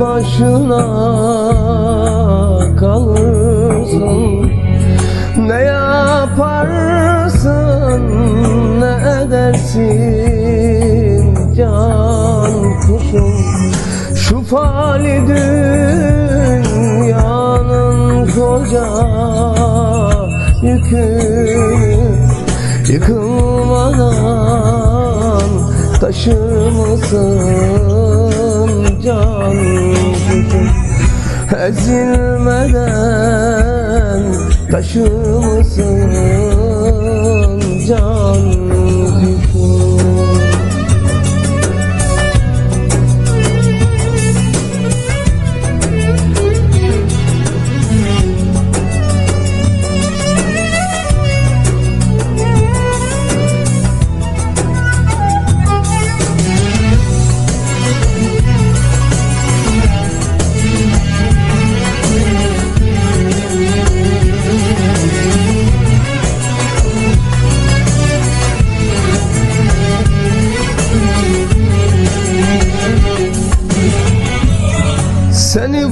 başına kalırsın. Ne yaparsın ne edersin can kuşum? Şu fali dünyanın koca yükünü Yıkılmadan taşır mısın can Ezilmeden taşır mısın can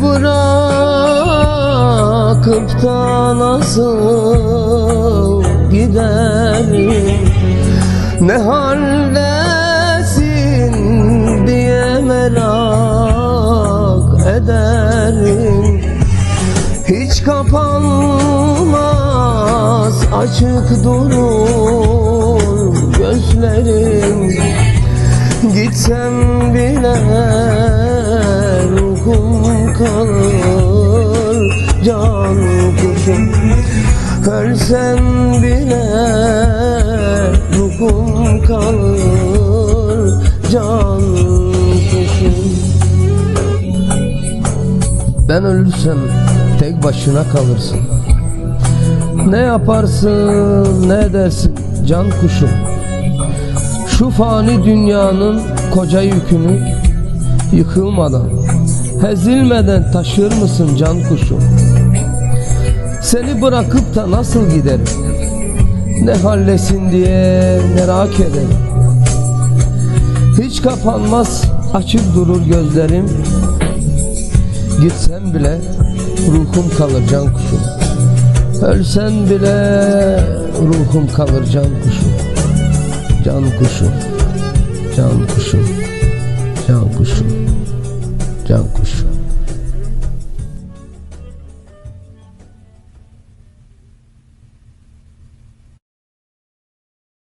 bırakıp da nasıl giderim Ne haldesin diye merak ederim. Hiç kapanmaz açık durur gözlerim Gitsem bile ruhum kalır. Can kuşum Ölsem bile ruhum kalır. Can kuşum. Ben ölürsem tek başına kalırsın. Ne yaparsın ne edersin can kuşum şu fani dünyanın koca yükünü yıkılmadan, hezilmeden taşır mısın can kuşum? Seni bırakıp da nasıl giderim? Ne hallesin diye merak ederim. Hiç kapanmaz açık durur gözlerim. Gitsem bile ruhum kalır can kuşum. Ölsen bile ruhum kalır can kuşum. Can kuşum,